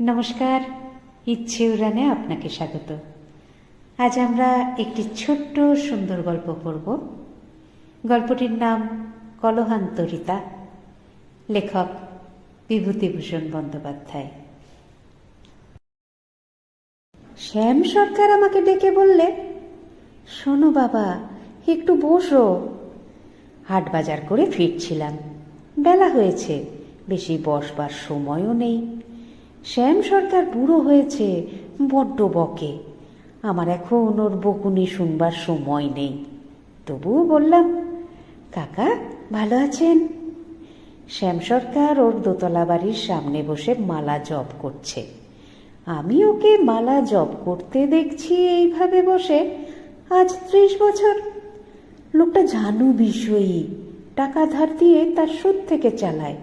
নমস্কার, ইচ্ছে উড়ানে আপনাকে স্বাগত। আজ আমরা একটি ছোট্ট সুন্দর গল্প পড়ব। গল্পটির নাম কলহান্তরিতা, লেখক বিভূতিভূষণ বন্দ্যোপাধ্যায়। শ্যাম সরকার আমাকে ডেকে বললে, শোনো বাবা, একটু বসো। হাট বাজার করে ফিরছিলাম। বেলা হয়েছে, বেশি বসবার সময়ও নেই। শ্যাম সরকার বুড়ো হয়েছে, বড্ড বকে। আমার এখন ওর বকুনি শুনবার সময় নেই। তবুও বললাম, কাকা, ভালো আছেন? শ্যাম সরকার ওর দোতলা বাড়ির সামনে বসে মালা জপ করছে। আমি ওকে মালা জপ করতে দেখছি এইভাবে বসে, আজ ত্রিশ বছর। লোকটা জানু বিষয়ী, টাকা ধার দিয়ে তার সুদ থেকে চালায়।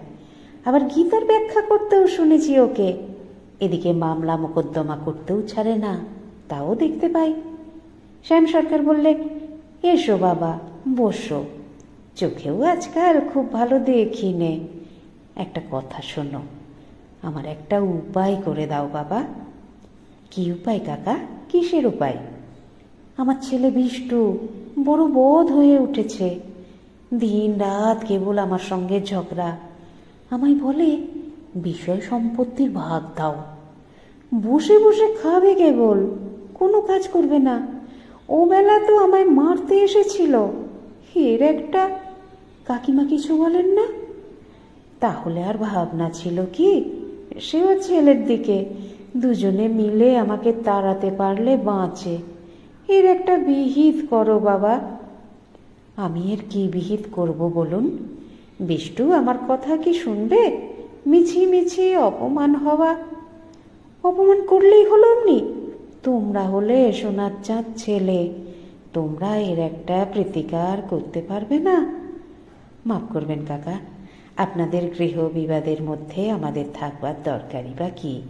আবার গীতার ব্যাখ্যা করতেও শুনেছি ওকে। এদিকে মামলা মোকদ্দমা করতেও ছাড়ে না, তাও দেখতে পাই। শ্যাম সরকার বললে, এসো বাবা, বসো। চোখেও আজকাল খুব ভালো দেখি নে একটা কথা শোনো, আমার একটা উপায় করে দাও বাবা। কি উপায় কাকা? কিসের উপায়? আমার ছেলে বিষ্টু, বড় বোধ হয়ে উঠেছে। দিন রাত কেবল আমার সঙ্গে ঝগড়া। আমায় বলে বিষয় সম্পত্তির ভাগ দাও। বসে বসে খাবে কেবল, কোনো কাজ করবে না। ও বেলা তো আমায় মারতে এসেছিল। এর একটা কাকিমা কিছু বলেন না? তাহলে আর ভাবনা ছিল কি? সেও ছেলের দিকে। দুজনে মিলে আমাকে তাড়াতে পারলে বাঁচে। এর একটা বিহিত করো বাবা। আমি এর কি বিহিত করব বলুন? বিষ্টু, আমার কথা কি শুনবে? মিছি মিছি অপমান হওয়া। অপমান করলেই হলো অমনি। তোমরা হলে সোনার চাঁদ ছেলে, তোমরা এর একটা প্রতিকার করতে পারবে না। মাফ করবেন কাকা, আপনাদের গৃহ বিবাদের মধ্যে আমাদের থাকবার দরকারই বা কি?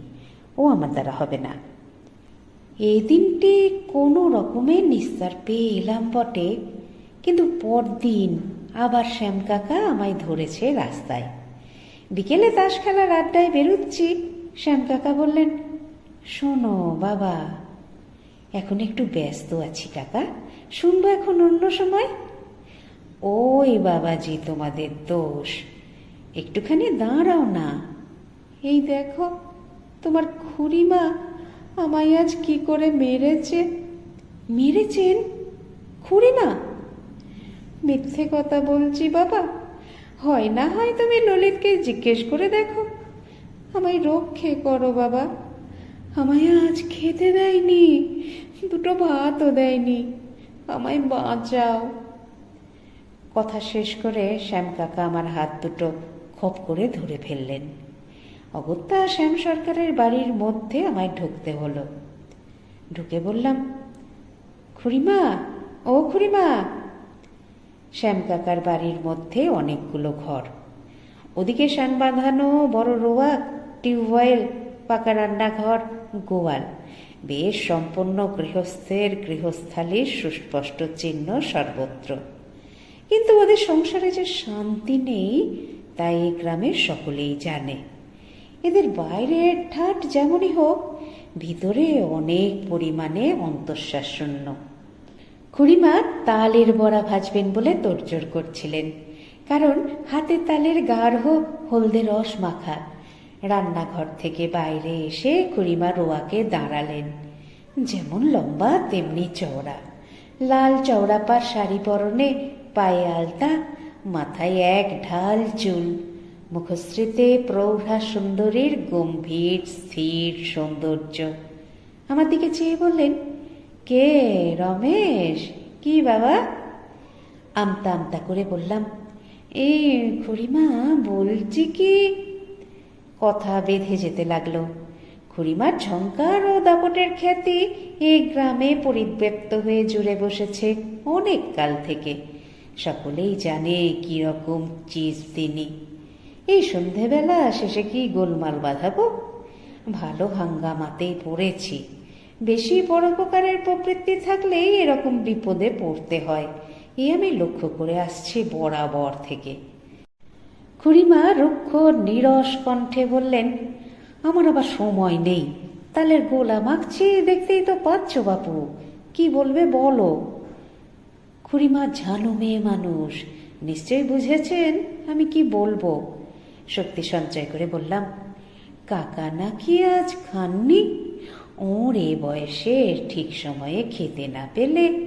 ও আমার দ্বারা হবে না। এই দিনটি কোনো রকমের নিস্তার পেয়ে এলাম বটে, কিন্তু পরদিন আবার শ্যাম কাকা আমায় ধরেছে রাস্তায়। বিকেলে তাস খেলার আড্ডায় বেরুচ্ছি। শ্যাম কাকা বললেন, শোনো বাবা, এখন একটু ব্যস্ত আছি কাকা। শুনব এখন অন্য সময়? ওই বাবাজি, তোমাদের দোষ। একটুখানি দাঁড়াও না। এই দেখো, তোমার খুড়িমা আমায় আজ কি করে মেরেছে? মেরেছেন? খুড়িমা? মিথ্যে কথা বলছি বাবা। হয় না হয় তুমি ললিতকে জিজ্ঞেস করে দেখো। আমায় রক্ষে করো বাবা। আমায় আজ খেতে দেয়নি, দুটো ভাতও দেয়নি। আমায় বাঁচাও। কথা শেষ করে শ্যাম কাকা আমার হাত দুটো খপ করে ধরে ফেললেন। অগত্যা শ্যাম সরকারের বাড়ির মধ্যে আমায় ঢুকতে হলো। ঢুকে বললাম, খুড়িমা, ও খুড়িমা শ্যাম কাকার বাড়ির মধ্যে অনেকগুলো ঘর। ওদিকে শান বাঁধানো, বড় রোয়াক, টিউবওয়েল, পাকা রান্নাঘর, গোয়াল। বেশ সম্পন্ন গৃহস্থের গৃহস্থালির সুস্পষ্ট চিহ্ন সর্বত্র। কিন্তু ওদের সংসারে যে শান্তি নেই তাই এই গ্রামের সকলেই জানে। এদের বাইরের ঠাট যেমনই হোক, ভিতরে অনেক পরিমাণে অন্তঃশ্বাস শূন্য খুড়িমা তালের বড়া ভাজবেন বলে তোড়জোড় করছিলেন। কারণ হাতে তালের গাঢ় হলদে রস মাখা। রান্নাঘর থেকে বাইরে এসে খুড়িমা রোয়াকে দাঁড়ালেন। যেমন লম্বা, তেমনি চওড়া। লাল চওড়াপার শাড়ি পরনে পায়ে আলতা, মাথায় এক ঢাল চুল। মুখশ্রীতে প্রৌঢ়া সুন্দরীর গম্ভীর, স্থির সৌন্দর্য। আমার দিকে চেয়ে বললেন কে রমেশ? কি বাবা? আমতা আমতা করে বললাম এই খুড়িমা, বলছি কি? কথা বেঁধে যেতে লাগল। খুড়িমার ঝঙ্কার ও দাপটের খ্যাতি এই গ্রামে পরিব্যক্ত হয়ে জুড়ে বসেছে অনেক কাল থেকে। সকলেই জানে কি রকম চিজ তিনি। এই সন্ধেবেলা শেষে কি গোলমাল বাঁধাবো? ভালো হাঙ্গামাতেই পড়েছি। বেশি পরোপকারের প্রবৃত্তি থাকলেই এরকম বিপদে পড়তে হয়। এ আমি লক্ষ্য করে আসছি বরাবর থেকে। খুড়িমা রুক্ষ নিরস কণ্ঠে বললেন, আমার আবার সময় নেই। তালের গোলা মাখছি, দেখতেই তো পাচ্ছ বাপু। কি বলবে বলো? খুড়িমা ঝানু মেয়ে মানুষ। নিশ্চয়ই বুঝেছেন আমি কি বলব। শক্তি সঞ্চয় করে বললাম, কাকা নাকি আজ খাননি? ওর এ বয়সে ঠিক সময়ে খেতে না পেলে?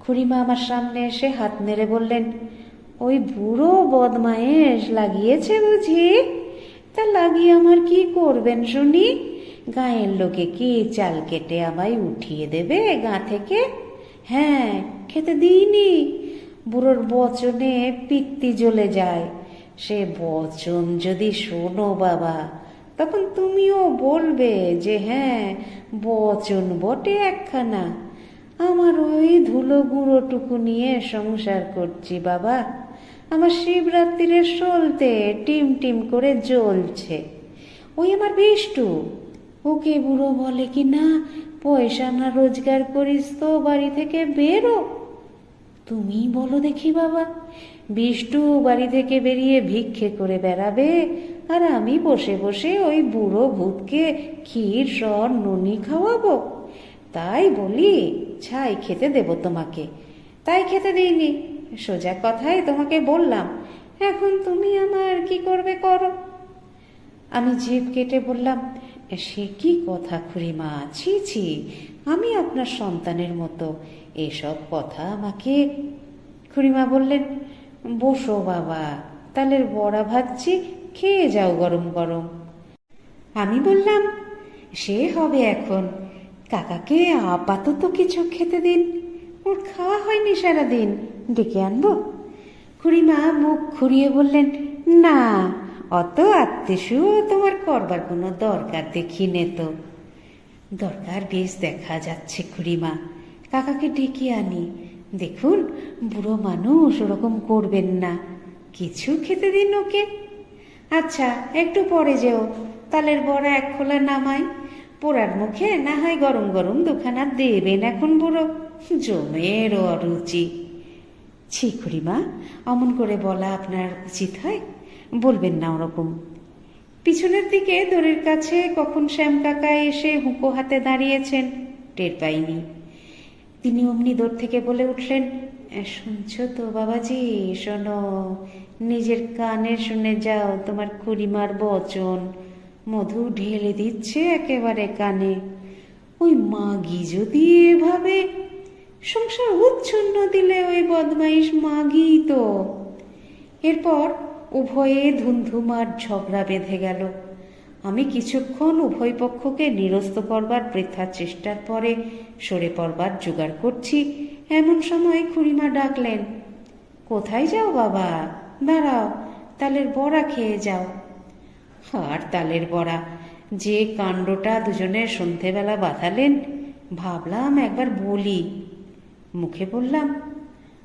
খুড়িমা আমার সামনে এসে হাত নেড়ে বললেন, ওই বুড়ো বদমায়েশ লাগিয়েছে বুঝি? তা লাগিয়ে আমার কি করবেন শুনি? গায়ের লোকে কি চাল কেটে আমায় উঠিয়ে দেবে গা থেকে? হ্যাঁ খেতে দিইনি। বুড়োর বচনে পিত্তি জ্বলে যায়। সে বচন যদি শোনো বাবা তখন তুমিও বলবে যে হ্যাঁ বচন বটে একখানা। আমার ওই ধুলো গুঁড়োটুকু নিয়ে সংসার করছি বাবা। আমার শিবরাত্রির সলতে টিম টিম করে জ্বলছে। ওই আমার বিষ্টু। ওকে বুড়ো বলে কি না, পয়সা না রোজগার করিস তো, বাড়ি থেকে বেরো। তুমি বলো দেখি বাবা বিষ্টু বাড়ি থেকে বেরিয়ে ভিক্ষে করে বেড়াবে, আর আমি বসে বসে ওই বুড়ো ভূতকে ক্ষীর সর ননি খাওয়াবো। তাই বলি, ছাই খেতে দেব তোমাকে। তাই খেতে দিইনি। সোজা কথাই তোমাকে বললাম, এখন তুমি আমার কি করবে করো? আমি জিভ কেটে বললাম, সে কি কথা খুড়িমা? ছি ছি, আমি আপনার সন্তানের মতো। এসব কথা আমাকে খুড়িমা বললেন বসো বাবা, তালের বড়া ভাজছি, খেয়ে যাও গরম গরম। আমি বললাম, সে হবে এখন। কাকাকে আপাতত কিছু খেতে দিন। ওর খাওয়া হয়নি সারাদিন। ডেকে আনব? খুড়িমা মুখ খুঁড়িয়ে বললেন, না, অত আত্মীয় তোমার করবার কোনো দরকার দেখি নে তো। দরকার বেশ দেখা যাচ্ছে খুড়িমা। কাকাকে ডেকে আনি। দেখুন, বুড়ো মানুষ ওরকম করবেন না। কিছু খেতে দিন ওকে। আচ্ছা একটু পরে যেও। তালের বড়া এক খোলা নামাই। পোড়ার মুখে না হয় গরম গরম দুখানা দেবেন এখন বুড়ো। জমের অরুচি। ছি খুড়িমা, অমন করে বলা আপনার উচিত হয়? বলবেন না ওরকম। পিছনের দিকে দড়ির কাছে কখন শ্যাম কাকা এসে হুঁকো হাতে দাঁড়িয়েছেন, টের পাইনি। তিনি অমনি দূর থেকে বলে উঠলেন শুনছ তো বাবাজি, শোনো, নিজের কানে শুনে যাও, তোমার খুড়িমার বচন। মধু ঢেলে দিচ্ছে একেবারে কানে। ওই মাগি যদি এভাবে সংসার উচ্ছন্ন দিলে ওই বদমাইশ মাগি তো। এরপর উভয়ে ধুমধুমার ঝগড়া বেঁধে গেল। আমি কিছুক্ষণ উভয় পক্ষকে নিরস্ত করবার বৃথা চেষ্টার পরে সরে পড়বার জোগাড় করছি। এমন সময় খুড়িমা ডাকলেন, কোথায় যাও বাবা? দাঁড়াও, তালের বড়া খেয়ে যাও। আর তালের বড়া? যে কাণ্ডটা দুজনে সন্ধেবেলা বাঁধালেন, ভাবলাম একবার বলি। মুখে বললাম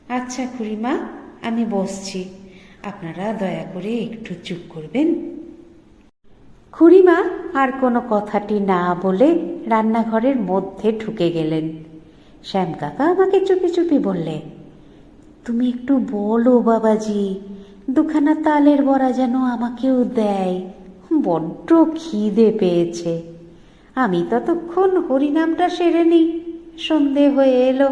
আচ্ছা খুড়িমা, আমি বসছি। আপনারা দয়া করে একটু চুপ করবেন। খুড়িমা আর কোনো কথাটি না বলে রান্নাঘরের মধ্যে ঢুকে গেলেন। শ্যাম কাকা আমাকে চুপি চুপি বললে, তুমি একটু বলো বাবাজি, দুখানা তালের বড়া যেন আমাকেও দেয়, বড্ড খিদে পেয়েছে। আমি ততক্ষণ হরিনামটা সেরে নিই, সন্ধে হয়ে এলো।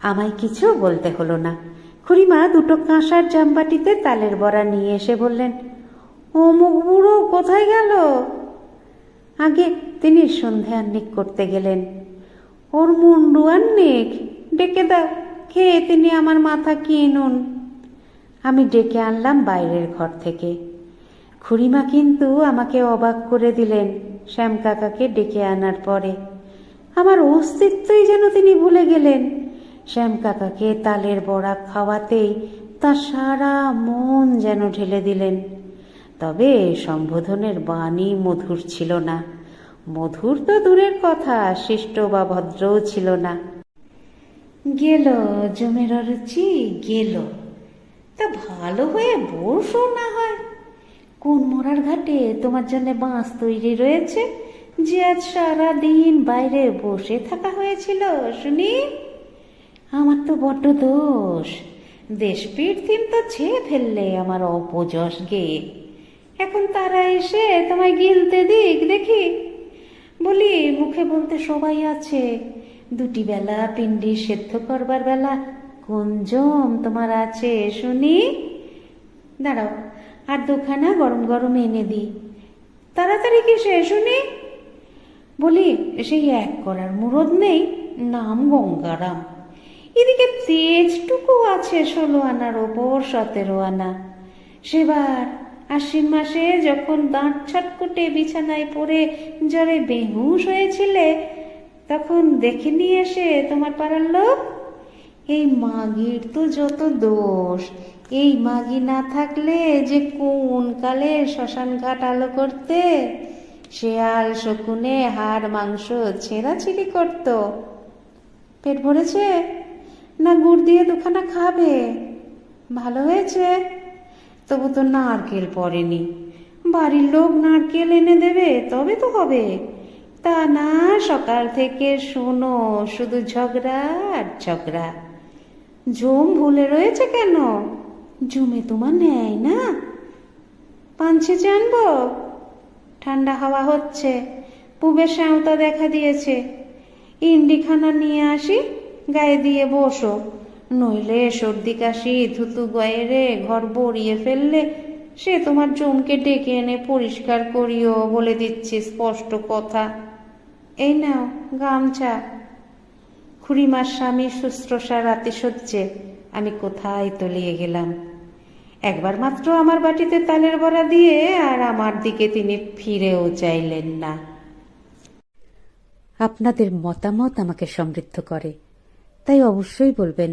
আমায় কিছু বলতে হলো না। খুড়িমা দুটো কাঁসার জামবাটিতে তালের বড়া নিয়ে এসে বললেন অমুক বুড়ো, কোথায় গেল? আগে তিনি সন্ধে আন্নিক করতে গেলেন। ওর মুন্ডু আন্নিক ডেকে দাও, খেয়ে তিনি আমার মাথা কিনুন আমি ডেকে আনলাম বাইরের ঘর থেকে। খুড়িমা কিন্তু আমাকে অবাক করে দিলেন শ্যাম কাকাকে ডেকে আনার পরে। আমার অস্তিত্বই যেন তিনি ভুলে গেলেন। শ্যাম কাকাকে তালের বড়া খাওয়াতেই তার সারা মন যেন ঢেলে দিলেন। তবে সম্বোধনের বাণী মধুর ছিল না। মধুর তো দূরের কথা, শিষ্ট বা ভদ্রও ছিল না। গেল জমের অরুচি গেল। তা ভালো হয়ে বসো না হয়। কোন মোড়ার ঘাটে তোমার জন্য বাঁশ তৈরি রয়েছে? যে আজ সারা দিন বাইরে বসে থাকা হয়েছিল, শুনি? আমার তো বড্ড দোষ। দেশপির দিন তো ছেয়ে ফেললে আমার অপযশ গে। এখন তারা এসে তোমায় গিলতে দিক, দেখি। বলি, মুখে বলতে সবাই আছে, দুটি বেলা পিণ্ডি সেদ্ধ করবার বেলা কোন জম তোমার আছে শুনি? দাঁড়াও, আর দুখানা গরম গরম এনে দি। তাড়াতাড়ি কি কিসে শুনি? বলি, সেই এক করার মুরদ নেই, নাম গঙ্গারাম। এদিকে তেজটুকু আছে ষোলো আনার ওপর সতেরো আনা। সেবার আশ্বিন মাসে যখন দাঁত ছটকুটে বিছানায় পড়ে জ্বরে বেহুশ হয়েছিলে, তখন দেখে নিয়ে এসে তোমার পাড়ার লোক? এই মাগির তো যত দোষ, এই মাগি না থাকলে যে কোন কালে শ্মশান ঘাট আলো করতে? শেয়াল শকুনে হাড় মাংস ছেঁড়াছিড়ি করতো। পেট ভরেছে? না গুড় দিয়ে দুখানা খাবে? ভালো হয়েছে? তবু তো নারকেল পড়েনি। বাড়ির লোক নারকেল এনে দেবে, তবে তো হবে। তা না, সকাল থেকে শোনো, শুধু ঝগড়া আর ঝগড়া। জম ভুলে রয়েছে কেন? জমে তোমার নেয় না? পাঞ্ছে জানব? ঠান্ডা হাওয়া হচ্ছে, পুবের শ্যাওতা দেখা দিয়েছে। ইন্ডিখানা নিয়ে আসি, গায়ে দিয়ে বসো। নইলে সর্দি কাশি থুতু গয়েরে, ঘর বড়িয়ে ফেললে সে তোমার জমকে ডেকে এনে পরিষ্কার করিও বলে দিচ্ছি স্পষ্ট কথা। এই নাও গামছা। খুড়িমার স্বামী শুশ্রূষা রাতে সহ্যে আমি কোথায় তলিয়ে গেলাম। একবার মাত্র আমার বাটিতে তালের বড়া দিয়ে আর আমার দিকে তিনি ফিরেও চাইলেন না। আপনাদের মতামত আমাকে সমৃদ্ধ করে, তাই অবশ্যই বলবেন